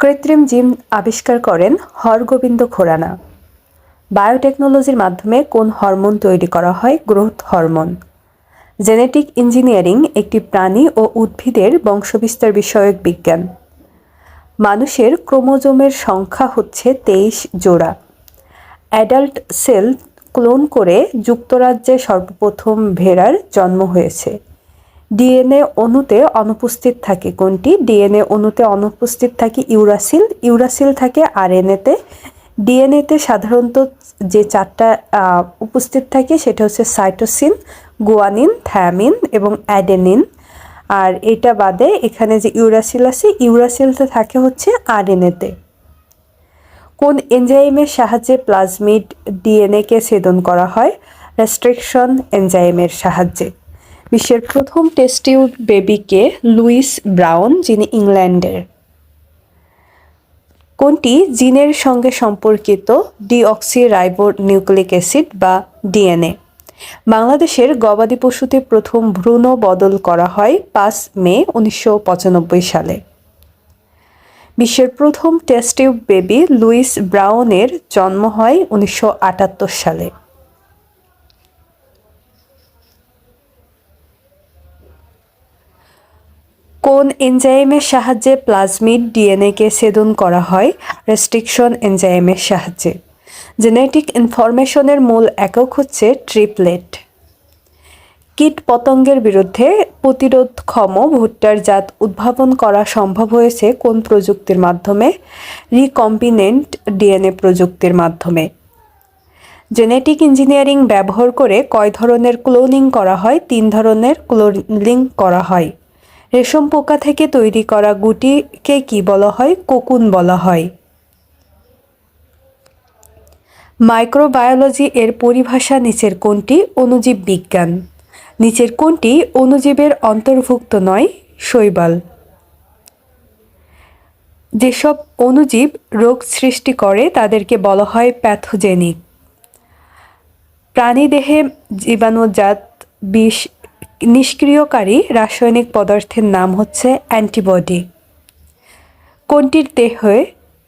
কৃত্রিম জিম আবিষ্কার করেন হরগোবিন্দ খোরানা। বায়োটেকনোলজির মাধ্যমে কোন হরমোন তৈরি করা হয়? Growth hormone. জেনেটিক ইঞ্জিনিয়ারিং একটি প্রাণী ও উদ্ভিদের বংশবিস্তার বিষয়ক বিজ্ঞান। মানুষের ক্রোমোজোমের সংখ্যা হচ্ছে তেইশ জোড়া। অ্যাডাল্ট সেল ক্লোন করে যুক্তরাজ্যে সর্বপ্রথম ভেড়ার জন্ম হয়েছে। ডিএনএ অণুতে অনুপস্থিত থাকে কোনটি? ডিএনএ অণুতে অনুপস্থিত থাকে ইউরাসিল ইউরাসিল থাকে আরএনএতে। ডিএনএতে সাধারণত যে চারটা উপস্থিত থাকে সেটা হচ্ছে সাইটোসিন, গুয়ানিন, থায়ামিন এবং অ্যাডেনিন। আর এটা বাদে এখানে যে ইউরাসিল আছে ইউরাসিলতে থাকে হচ্ছে আরএনএতে। কোন এনজাইমের সাহায্যে প্লাজমিড ডিএনএকে ছেদন করা হয়? রেস্ট্রিকশন এনজাইমের সাহায্যে। বিশ্বের প্রথম টেস্টিউব বেবিকে লুইস ব্রাউন, যিনি ইংল্যান্ডের। কোনটি জিনের সঙ্গে সম্পর্কিত ডিঅক্সি রাইবো নিউক্লিক অ্যাসিড বা ডিএনএ? বাংলাদেশের গবাদি পশুতে প্রথম ভ্রূণ বদল করা হয় পাঁচ মে উনিশশো পঁচানব্বই সালে। বিশ্বের প্রথম টেস্টিউব বেবি লুইস ব্রাউনের জন্ম হয় উনিশশো আটাত্তর সালে। কোন এনজাইমের সাহায্যে প্লাজমিড ডিএনএকে ছেদন করা হয়? রেস্ট্রিকশন এনজাইমের সাহায্যে। জেনেটিক ইনফরমেশনের মূল একক হচ্ছে ট্রিপলেট। কীট পতঙ্গের বিরুদ্ধে প্রতিরোধক্ষম ভুট্টার জাত উদ্ভাবন করা সম্ভব হয়েছে কোন প্রযুক্তির মাধ্যমে? রিকম্বিনেন্ট ডিএনএ প্রযুক্তির মাধ্যমে। জেনেটিক ইঞ্জিনিয়ারিং ব্যবহার করে কয় ধরনের ক্লোনিং করা হয়? তিন ধরনের ক্লোনিং করা হয়। রেশম পোকা থেকে তৈরি করা গুটিকে কি বলা হয়? কোকুন বলা হয়। মাইক্রোবায়োলজি এর পরিভাষা নিচের কোনটি অণুজীব বিজ্ঞান। নিচের কোনটি অণুজীবের অন্তর্ভুক্ত নয়, শৈবাল। যেসব অণুজীব রোগ সৃষ্টি করে তাদেরকে বলা হয় প্যাথোজেনিক। প্রাণীদেহে জীবাণুজাত বিষ নিষ্ক্রিয়কারী রাসায়নিক পদার্থের নাম হচ্ছে অ্যান্টিবডি। কোনটির দেহে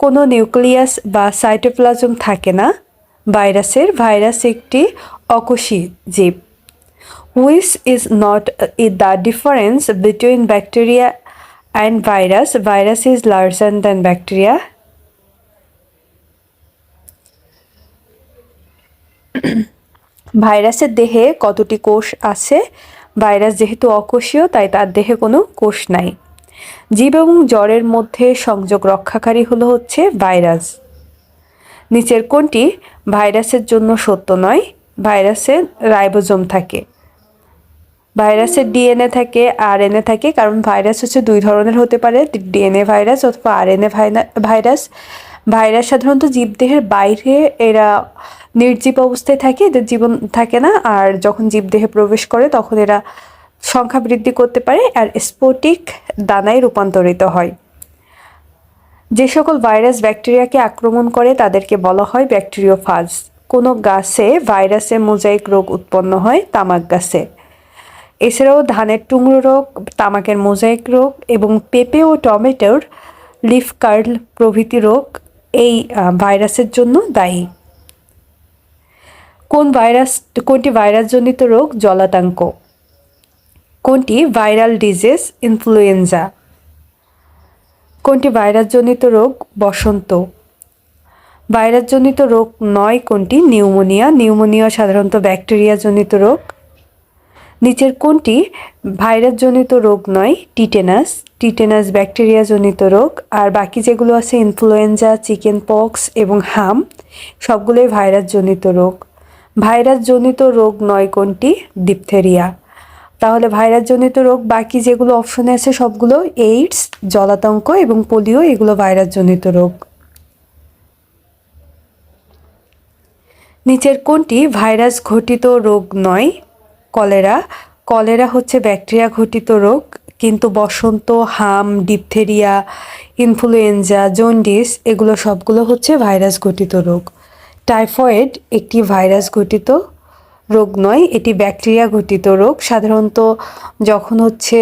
কোনো নিউক্লিয়াস বা সাইটোপ্লাজম থাকে না, ভাইরাসের ভাইরাস একটি অকোষী জীব। Which is not the difference between bacteria and virus virus is larger than bacteria ভাইরাসের দেহে কতটি কোষ আছে? ভাইরাস যেহেতু অকোষীয়, তাই তার দেহে কোনো কোষ নাই। জীব এবং জ্বরের মধ্যে সংযোগ রক্ষাকারী হলো হচ্ছে ভাইরাস। নিচের কোনটি ভাইরাসের জন্য সত্য নয় ভাইরাসের রাইবোজোম থাকে। ভাইরাসের ডিএনএ থাকে, আরএনএ থাকে, কারণ ভাইরাস হচ্ছে দুই ধরনের হতে পারে, ডিএনএ ভাইরাস অথবা আরএনএ ভাইরাস। ভাইরাস সাধারণত জীবদেহের বাইরে এরা নির্জীব অবস্থায় থাকে, এদের জীবন থাকে না। আর যখন জীবদেহে প্রবেশ করে, তখন এরা সংখ্যা বৃদ্ধি করতে পারে আর স্ফটিক দানায় রূপান্তরিত হয়। যে সকল ভাইরাস ব্যাকটেরিয়াকে আক্রমণ করে, তাদেরকে বলা হয় ব্যাকটেরিয় ব্যাকটেরিওফাজ। কোনো গাছে ভাইরাসের মোজাইক রোগ উৎপন্ন হয়? তামাক গাছে। এছাড়াও ধানের টুকরো রোগ, তামাকের মোজাইক রোগ এবং পেঁপে ও টমেটোর লিফ কার্ল প্রভৃতি রোগ এই ভাইরাসের জন্য দায়ী। কোন ভাইরাস, কোনটি ভাইরাসজনিত রোগ? জলাতঙ্ক। কোনটি? Viral disease, influenza. কোনটি ভাইরাসজনিত রোগ? বসন্ত। ভাইরাসজনিত রোগ নয়, কোনটি? নিউমোনিয়া। নিউমোনিয়া সাধারণত ব্যাকটেরিয়াজনিত রোগ। নিচের কোনটি? ভাইরাসজনিত রোগ নয়, টিটেনাস। টিটেনাস ব্যাকটেরিয়াজনিত রোগ। আর বাকি যেগুলো আছে, ইনফ্লুয়েঞ্জা চিকেন পক্স এবং হাম, সবগুলোই ভাইরাসজনিত রোগ। ভাইরাসজনিত রোগ নয় কোনটি? ডিপথেরিয়া তাহলে ভাইরাসজনিত রোগ বাকি যেগুলো অপশনে আছে সবগুলো এইডস জলাতঙ্ক এবং পোলিও এগুলো ভাইরাসজনিত রোগ। নিচের কোনটি? ভাইরাস ঘটিত রোগ নয়, কলেরা। কলেরা হচ্ছে ব্যাকটেরিয়া ঘটিত রোগ, কিন্তু বসন্ত, হাম ডিপথেরিয়া ইনফ্লুয়েঞ্জা জন্ডিস এগুলো সবগুলো হচ্ছে ভাইরাস ঘটিত রোগ। টাইফয়েড একটি ভাইরাস ঘটিত রোগ নয়, এটি ব্যাকটেরিয়া ঘটিত রোগ। সাধারণত যখন হচ্ছে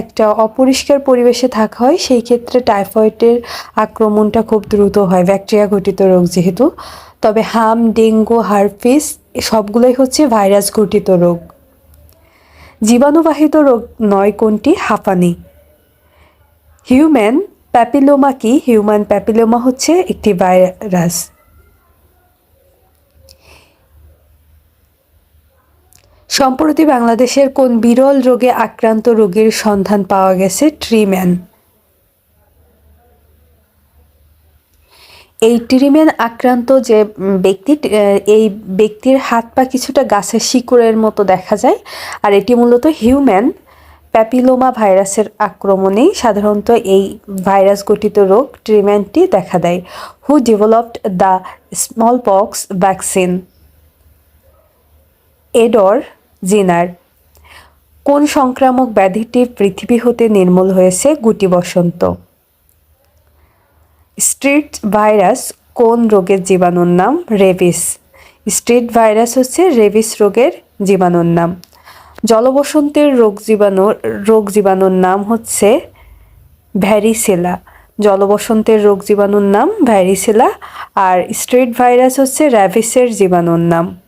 একটা অপরিষ্কার পরিবেশে থাকা হয়, সেই ক্ষেত্রে টাইফয়েডের আক্রমণটা খুব দ্রুত হয়, ব্যাকটেরিয়া ঘটিত রোগ যেহেতু। তবে হাম, ডেঙ্গু, হারফিস, সবগুলোই হচ্ছে ভাইরাস ঘটিত রোগ। জীবাণুবাহিত রোগ নয়, কোনটি? হাঁপানি। হিউম্যান প্যাপিলোমা কি? হিউম্যান প্যাপিলোমা হচ্ছে একটি ভাইরাস। সম্প্রতি বাংলাদেশের কোন বিরল রোগে আক্রান্ত রোগীর সন্ধান পাওয়া গেছে ট্রিম্যান এই ট্রিম্যান আক্রান্ত যে ব্যক্তি, এই ব্যক্তির হাত পা কিছুটা গাছের শিকড়ের মতো দেখা যায়, আর এটি মূলত হিউম্যান প্যাপিলোমা ভাইরাসের আক্রমণেই সাধারণত এই ভাইরাস গঠিত রোগ ট্রিম্যানটি দেখা দেয়। Who developed the smallpox vaccine Edward Jenner. কোন সংক্রামক ব্যাধিটি পৃথিবী হতে নির্মূল হয়েছে গুটি বসন্ত। স্ট্রিট ভাইরাস কোন রোগের জীবাণুর নাম? রেবিস। স্ট্রিট ভাইরাস হচ্ছে রেবিস রোগের জীবাণুর নাম। জলবসন্তের রোগ জীবাণু, রোগ জীবাণুর নাম হচ্ছে ভ্যারিসেলা। জলবসন্তের রোগ জীবাণুর নাম ভ্যারিসেলা। আর স্ট্রিট ভাইরাস হচ্ছে র্যাভিসের জীবাণুর নাম।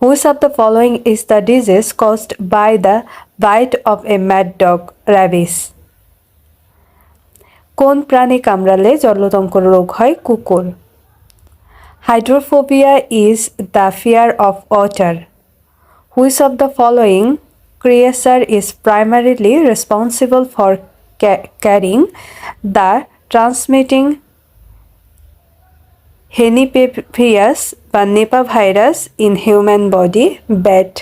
Which of the following is the disease caused by the bite of a mad dog, rabies? কোন প্রাণী কামড়ালে জলদঙ্ক রোগ হয় কুকুর hydrophobia is the fear of water which of the following is primarily responsible for ca- carrying the transmitting henipavirus বা Nipah virus in human body bat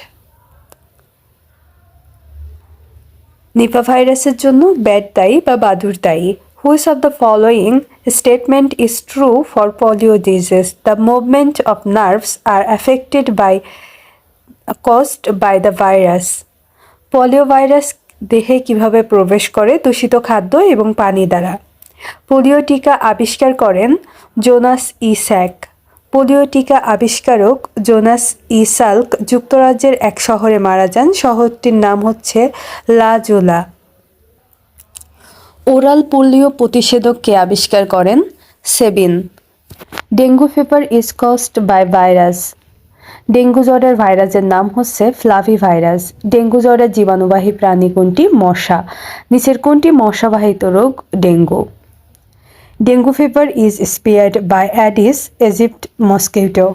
Nipah ভাইরাসের জন্য bat দায়ী বা বাদুর দায়ী। Which of the following statement is true for polio disease the movement of nerves are affected by caused by the virus polio virus দেহে কীভাবে প্রবেশ করে? দূষিত খাদ্য এবং পানি দ্বারা। পোলিও টিকা আবিষ্কার করেন জোনাস ইস্যাক পোলিও টিকা আবিষ্কারক জোনাস ইসাল্ক যুক্তরাজ্যের এক শহরে মারা যান। শহরটির নাম হচ্ছে লাজোলা ওরাল পোলিও প্রতিষেধককে আবিষ্কার করেন Sabin. Dengue fever is caused by virus. Dengue জ্বরের ভাইরাসের নাম হচ্ছে ফ্লাভি ভাইরাস। ডেঙ্গু জ্বরের জীবাণুবাহী প্রাণী কোনটি? মশা। নিচের কোনটি? মশাবাহিত রোগ? Dengue. Dengue fever is spread by Aedes aegypti mosquito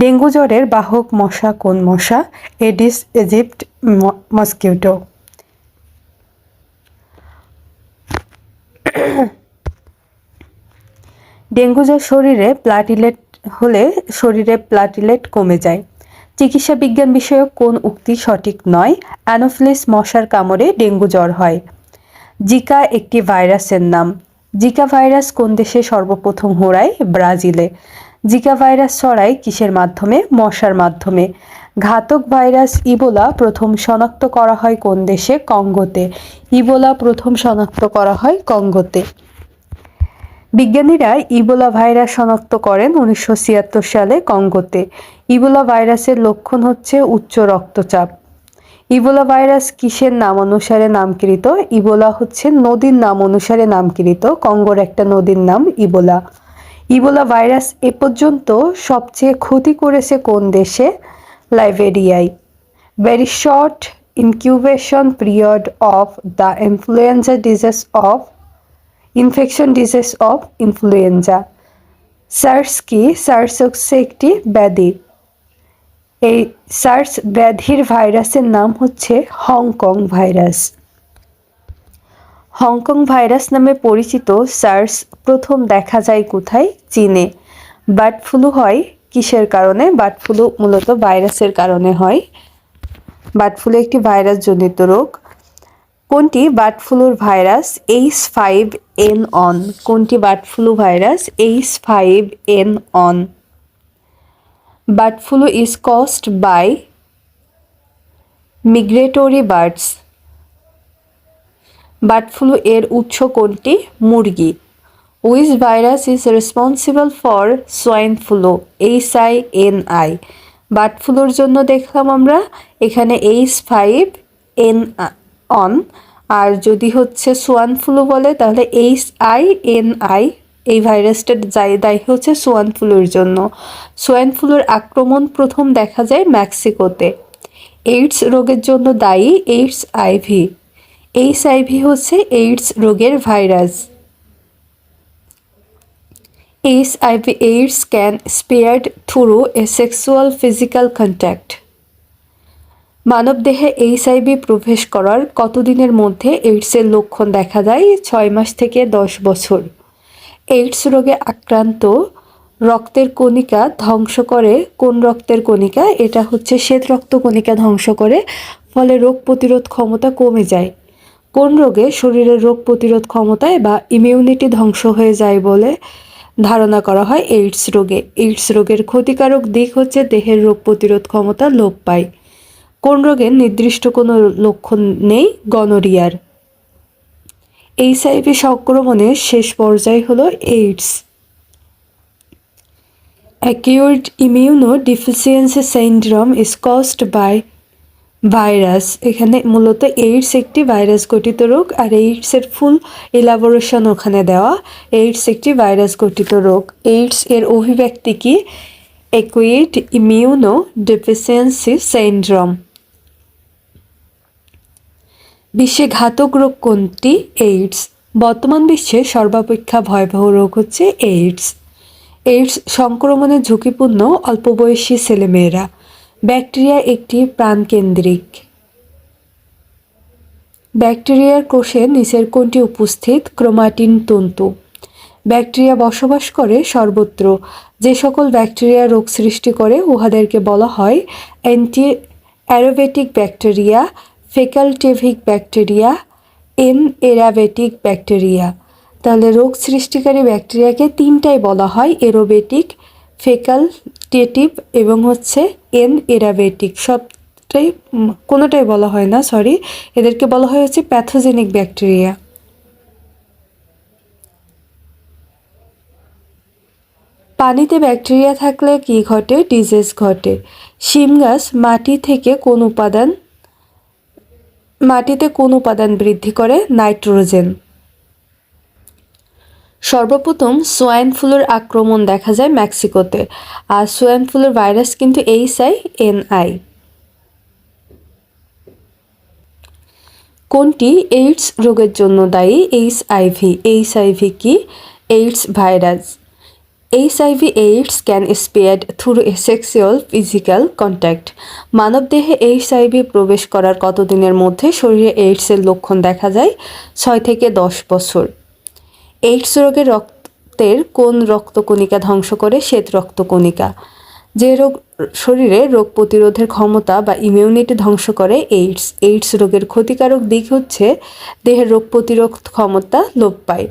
dengue জ্বরের বাহক মশা কোন মশা? এডিস এজিপ্ট মস্কিটো ডেঙ্গু জ্বর শরীরে প্লাটিলেট হলে শরীরে প্লাটিলেট কমে যায়। চিকিৎসা বিজ্ঞান বিষয়ক কোন উক্তি সঠিক নয়? অ্যানোফিলিস মশার কামড়ে ডেঙ্গু জ্বর হয়। জিকা একটি ভাইরাসের নাম। জিকা ভাইরাস কোন দেশে সর্বপ্রথম হোড়ায় ব্রাজিলে। জিকা ভাইরাস ছড়ায় কিসের মাধ্যমে? মশার মাধ্যমে। ঘাতক ভাইরাস ইবোলা প্রথম শনাক্ত করা হয় কোন দেশে? কঙ্গোতে। ইবোলা প্রথম শনাক্ত করা হয় কঙ্গোতে। বিজ্ঞানীরা ইবোলা ভাইরাস শনাক্ত করেন উনিশশো ছিয়াত্তর সালে কঙ্গোতে। ইবোলা ভাইরাসের লক্ষণ হচ্ছে উচ্চ রক্তচাপ। ইবোলা ভাইরাস কিসের নাম অনুসারে নামকৃত? ইবোলা হচ্ছে নদীর নাম অনুসারে নামকৃত। কঙ্গোর একটা নদীর নাম ইবোলা। ইবোলা ভাইরাস এ পর্যন্ত সবচেয়ে ক্ষতি করেছে কোন দেশে? লাইবেরিয়ায়। Very short incubation period of the influenza disease of infection disease of influenza SARS কি সার্স হচ্ছে একটি ব্যাধি। এই সার্স ব্যাধির ভাইরাসের নাম হচ্ছে হংকং ভাইরাস। হংকং ভাইরাস নামে পরিচিত সার্স প্রথম দেখা যায় কোথায়? চীনে। বার্ড ফ্লু হয় কিসের কারণে? বার্ড ফ্লু মূলত ভাইরাসের কারণে হয়। বার্ড ফ্লু একটি ভাইরাসজনিত রোগ। কোনটি bird floor virus? H five N one কোনটি bird flu virus? H five N one bird flu is caused by migratory birds bird flu এর উৎস কোনটি? মুরগি। Which virus is responsible for swine flu H I N I bird floor জন্য দেখলাম আমরা, এখানে H five N one আর যদি হচ্ছে সোয়ান ফ্লু বলে, তাহলে এইচ আই এন আই এই ভাইরাসটার দায়ী দায়ী হচ্ছে সোয়ান ফ্লুর জন্য। সোয়ান ফ্লুর আক্রমণ প্রথম দেখা যায় মেক্সিকোতে। এইডস রোগের জন্য দায়ী এইডস আইভি। এইচ আইভি হচ্ছে এইডস রোগের virus. HIV, AIDS can spread through a sexual physical contact. মানবদেহে এইচআইভি প্রবেশ করার কতদিনের মধ্যে এইডসের লক্ষণ দেখা যায়? ছয় মাস থেকে দশ বছর। এইডস রোগে আক্রান্ত রক্তের কণিকা ধ্বংস করে। কোন রক্তের কণিকা? এটা হচ্ছে শ্বেত রক্ত কণিকা ধ্বংস করে, ফলে রোগ প্রতিরোধ ক্ষমতা কমে যায়। কোন রোগে শরীরের রোগ প্রতিরোধ ক্ষমতায় বা ইমিউনিটি ধ্বংস হয়ে যায় বলে ধারণা করা হয় এইডস রোগে। এইডস রোগের ক্ষতিকারক দিক হচ্ছে দেহের রোগ প্রতিরোধ ক্ষমতা লোপ পায়। কোন রোগের নির্দিষ্ট কোনো লক্ষণ নেই? গনোরিয়ার। এইচআইভি সংক্রমণের শেষ পর্যায় হলো AIDS acute immunodeficiency syndrome is caused by virus এখানে মূলত এইডস একটি ভাইরাস গঠিত রোগ, আর এইডসের ফুল ইলাবোরেশন ওখানে দেওয়া। এইডস একটি ভাইরাস গঠিত রোগ। এইডস এর অভিব্যক্তি কি? একুইট ইমিউনো ডেফিসিয়েন্সি সিন্ড্রোম বিশ্বে ঘাতক রোগ কোনটি? এইডস বর্তমান বিশ্বে সর্বাপেক্ষা ভয়াবহ রোগ হচ্ছে এইডস এইডস সংক্রমণে ঝুঁকিপূর্ণ অল্প বয়সী ছেলেমেয়েরা। ব্যাকটেরিয়া একটি প্রাণকেন্দ্রিক। ব্যাকটেরিয়ার কোষে নিচের কোনটি উপস্থিত ক্রোমাটিন তন্তু। ব্যাকটেরিয়া বসবাস করে সর্বত্র। যে সকল ব্যাকটেরিয়া রোগ সৃষ্টি করে, উহাদেরকে বলা হয় anti aerobic bacteria facultative bacteria M এরাবেটিক bacteria তাহলে রোগ সৃষ্টিকারী ব্যাকটেরিয়াকে তিনটাই বলা হয় এরোবেটিক ফেকালটেটিভ এবং হচ্ছে এন এরাবেটিক সবটাই কোনোটাই বলা হয় না সরি এদেরকে বলা হয় হচ্ছে প্যাথোজেনিক ব্যাকটেরিয়া পানিতে ব্যাকটেরিয়া থাকলে কি ঘটে? ডিজিজ ঘটে। শিম গাছ মাটি থেকে কোন উপাদান মাটিতে কোন উপাদান বৃদ্ধি করে? নাইট্রোজেন। সর্বপ্রথম সোয়াইন ফ্লুর আক্রমণ দেখা যায় মেক্সিকোতে, আর সোয়াইন ফ্লুর ভাইরাস কিন্তু এইচ আই এন আই। কোনটি এইডস রোগের জন্য দায়ী? এইচ আইভি এইচ আইভি কি? AIDS virus. HIV AIDS can spread through sexual physical contact মানবদেহে এইচআইভি প্রবেশ করার কতদিনের মধ্যে শরীরে এইডসের লক্ষণ দেখা যায়? ছয় থেকে দশ বছর। এইডস রোগের রক্তের কোন রক্তকণিকা ধ্বংস করে? শ্বেত রক্তকণিকা। যে রোগ শরীরে রোগ প্রতিরোধের ক্ষমতা বা ইমিউনিটি ধ্বংস করে এইডস এইডস রোগের ক্ষতিকারক দিক হচ্ছে দেহের রোগ প্রতিরোধ ক্ষমতা লোপ পায়।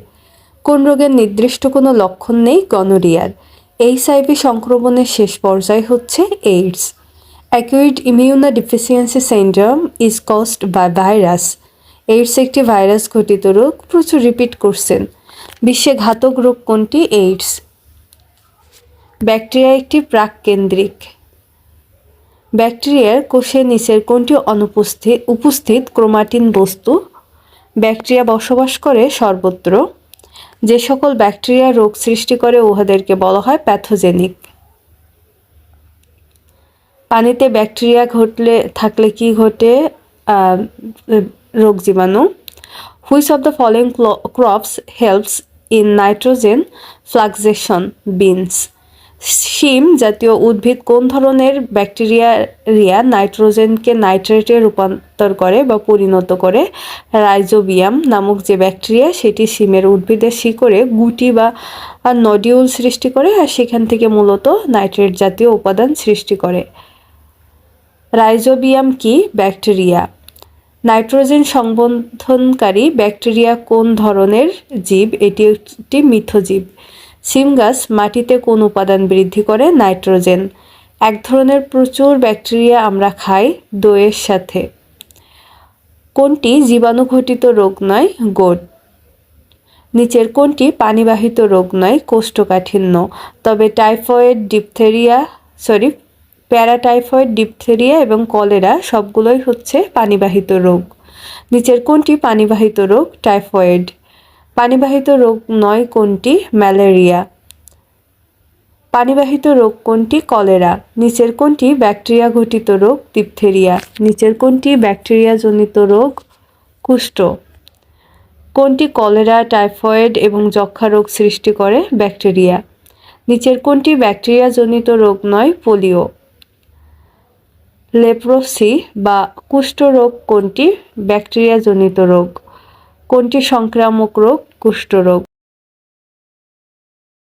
কোন রোগের নির্দিষ্ট কোনো লক্ষণ নেই, গনোরিয়ার। এইচআইভি সংক্রমণের শেষ পর্যায় হচ্ছে AIDS. Acute immunodeficiency syndrome is caused by virus. AIDS একটি ভাইরাস ঘটিত রোগ, প্রচুর রিপিট করছেন। বিশ্বে ঘাতক রোগ কোনটি? এইডস। ব্যাকটেরিয়া একটি প্রাককেন্দ্রিক। ব্যাকটেরিয়ার কোষের নিচের কোনটি অনুপস্থিত, উপস্থিত ক্রোমাটিন বস্তু? ব্যাকটেরিয়া বসবাস করে সর্বত্র। যে সকল ব্যাকটেরিয়া রোগ সৃষ্টি করে উহাদেরকে বলা হয় প্যাথোজেনিক। পানিতে ব্যাকটেরিয়া ঘটলে, থাকলে কি ঘটে? রোগ জীবাণু। Which of the following crops helps in nitrogen fixation beans. শিম জাতীয় উদ্ভিদ কোন ধরনের ব্যাকটেরিয়া রিয়া নাইট্রোজেনকে নাইট্রেটে রূপান্তর করে বা পরিণত করে? রাইজোবিয়াম নামক যে ব্যাকটেরিয়া, সেটি শিমের উদ্ভিদের শিকড়ে গুটি বা নডিউল সৃষ্টি করে আর সেখান থেকে মূলত নাইট্রেট জাতীয় উপাদান সৃষ্টি করে। রাইজোবিয়াম কি ব্যাকটেরিয়া? নাইট্রোজেন সংবন্ধনকারী ব্যাকটেরিয়া কোন ধরনের জীব? এটি একটি মিথজীব। সিম গাছ মাটিতে কোন উপাদান বৃদ্ধি করে? নাইট্রোজেন। এক ধরনের প্রচুর ব্যাকটেরিয়া আমরা খাই দইয়ের সাথে। কোনটি জীবাণুঘটিত রোগ নয়? গোট। নিচের কোনটি পানিবাহিত রোগ নয়? কোষ্ঠকাঠিন্য। তবে typhoid, diphtheria, sorry, paratyphoid, diphtheria এবং কলেরা সবগুলোই হচ্ছে পানিবাহিত রোগ। নিচের কোনটি পানিবাহিত রোগ? টাইফয়েড। পানিবাহিত রোগ নয় কোনটি? ম্যালেরিয়া। পানিবাহিত রোগ কোনটি? কলেরা। নিচের কোনটি? ব্যাকটেরিয়া ঘটিত রোগ, ডিপথেরিয়া। নিচের কোনটি? ব্যাকটেরিয়াজনিত রোগ, কুষ্ঠ। কোনটি কলেরা, টাইফয়েড এবং যক্ষা রোগ সৃষ্টি করে? ব্যাকটেরিয়া। নিচের কোনটি? ব্যাকটেরিয়াজনিত রোগ নয়, পোলিও। লেপ্রোসি বা কুষ্ঠ রোগ কোনটি? ব্যাকটেরিয়াজনিত রোগ। কোনটি সংক্রামক রোগ? কুষ্ঠরোগ